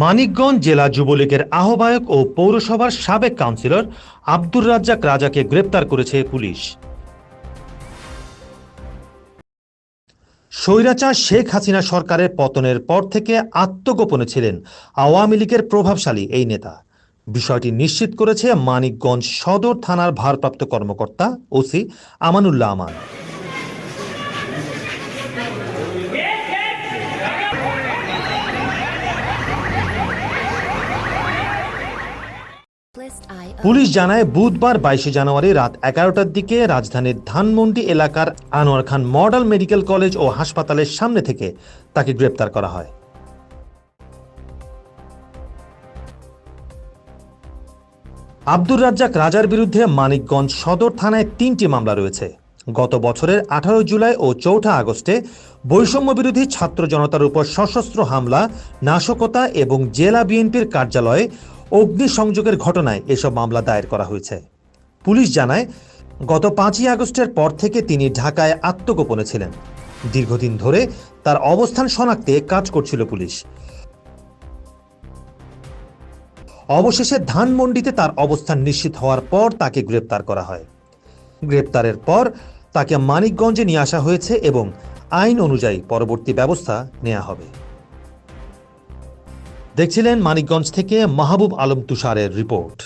মানিকগঞ্জ জেলা যুবলীগের আহ্বায়ক ও পৌরসভার সাবেক কাউন্সিলর আব্দুর রাজ্জাক রাজাকে গ্রেপ্তার করেছে পুলিশ। স্বৈরাচার শেখ হাসিনা সরকারের পতনের পর থেকে আত্মগোপনে ছিলেন আওয়ামী লীগের প্রভাবশালী এই নেতা। বিষয়টি নিশ্চিত করেছে মানিকগঞ্জ সদর থানার ভারপ্রাপ্ত কর্মকর্তা ওসি আমানুল্লাহ আমান। পুলিশ জানায়, বুধবার বাইশে জানুয়ারি রাত এগারোটার দিকে রাজধানীর ধানমন্ডি এলাকার Anwar Khan model medical college ও হাসপাতালের সামনে থেকে তাকে গ্রেপ্তার করা হয়। আব্দুর রাজ্জাক রাজার বিরুদ্ধে মানিকগঞ্জ সদর থানায় তিনটি মামলা রয়েছে। গত বছরের আঠারো জুলাই ও চৌঠা আগস্টে বৈষম্য বিরোধী ছাত্র জনতার উপর সশস্ত্র হামলা, নাশকতা এবং জেলা বিএনপির কার্যালয়ে অগ্নিসংযোগের ঘটনায় এসব মামলা দায়ের করা হয়েছে। পুলিশ জানায়, গত পাঁচই আগস্টের পর থেকে তিনি ঢাকায় আত্মগোপনে ছিলেন। দীর্ঘদিন ধরে তার অবস্থান শনাক্তে কাজ করছিল পুলিশ। অবশেষে ধানমন্ডিতে তার অবস্থান নিশ্চিত হওয়ার পর তাকে গ্রেপ্তার করা হয়। গ্রেপ্তারের পর তাকে মানিকগঞ্জে নিয়ে আসা হয়েছে এবং আইন অনুযায়ী পরবর্তী ব্যবস্থা নেওয়া হবে। দেখছিলেন মানিকগঞ্জ থেকে মাহবুব আলম তুষারের রিপোর্ট।